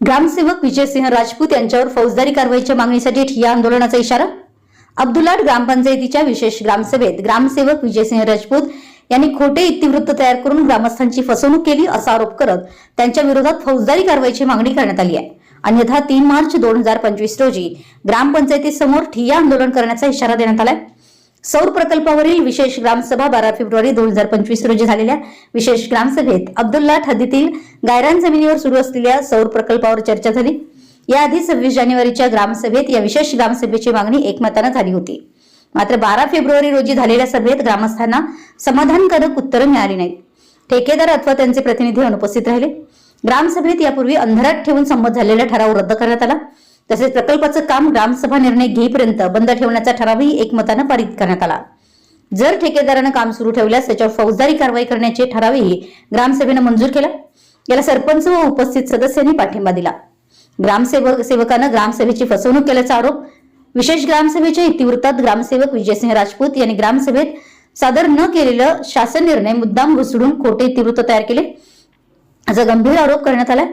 ग्रामसेवक विजयसिंह राजपूत यांच्यावर फौजदारी कारवाईच्या मागणीसाठी ठिया आंदोलनाचा इशारा? अब्दुलाट ग्रामपंचायतीच्या विशेष ग्रामसभेत ग्रामसेवक विजयसिंह राजपूत यांनी खोटे इतिवृत्त तयार करून ग्रामस्थांची फसवणूक केली असा आरोप करत त्यांच्या विरोधात फौजदारी कारवाईची मागणी करण्यात आली आहे. अन्यथा तीन मार्च दोन हजार पंचवीस रोजी ग्रामपंचायतीसमोर ठिय्या आंदोलन करण्याचा इशारा देण्यात आलाय. सौर प्रकल्पावरील विशेष ग्रामसभा बारा फेब्रुवारी दोन हजार पंचवीस रोजी झालेल्या विशेष ग्रामसभेत अब्दुल्लाट हद्दीतील गायरान जमिनीवर सुरू असलेल्या सौर प्रकल्पावर चर्चा झाली. याआधी सव्वीस जानेवारीच्या ग्रामसभेत या विशेष ग्रामसभेची मागणी एकमतानं झाली होती. मात्र बारा फेब्रुवारी रोजी झालेल्या सभेत ग्रामस्थांना समाधानकारक उत्तरं मिळाली नाहीत. ठेकेदार अथवा त्यांचे प्रतिनिधी अनुपस्थित राहिले. ग्रामसभेत यापूर्वी अंधारात ठेवून संमत झालेला ठराव रद्द करण्यात आला. तसेच प्रकल्पाचं काम ग्रामसभा निर्णय घेईपर्यंत बंद ठेवण्याचा ठरावही एकमतानं पारित करण्यात आला. जर ठेकेदारानं काम सुरू ठेवल्यास त्याच्यावर फौजदारी कारवाई करण्याचे ठरावही ग्रामसभेनं मंजूर केला. याला सरपंच व उपस्थित सदस्यांनी पाठिंबा दिला. ग्रामसेवक सेवकानं ग्रामसभेची फसवणूक केल्याचा आरोप विशेष ग्रामसभेच्या इतिवृत्तात ग्रामसेवक विजयसिंह राजपूत यांनी ग्रामसभेत सादर न केलेलं शासन निर्णय मुद्दाम घुसडून खोटे इतिवृत्त तयार केले. असा गंभीर आरोप करण्यात आला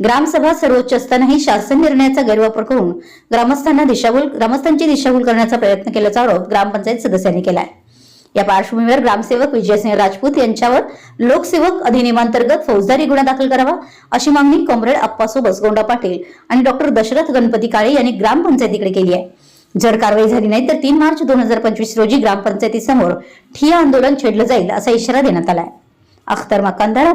ग्रामसभा सर्वोच्च असतानाही शासन निर्णयाचा गैरवापर करून ग्रामस्थांना दिशाभूल ग्रामस्थांची दिशाभूल करण्याचा प्रयत्न केल्याचा आरोप ग्रामपंचायत सदस्यांनी केलाय. या पार्श्वभूमीवर ग्रामसेवक विजयसिंह राजपूत यांच्यावर लोकसेवक अधिनियमांतर्गत फौजदारी गुन्हा दाखल करावा अशी मागणी कॉम्रेड अप्पासो बसगोंडा पाटील आणि डॉक्टर दशरथ गणपती काळे यांनी ग्रामपंचायतीकडे केली आहे. जर कारवाई झाली नाही तर तीन मार्च दोन हजार पंचवीस रोजी ग्रामपंचायतीसमोर ठिया आंदोलन छेडलं जाईल असा इशारा देण्यात आलाय. अख्तर मकानदार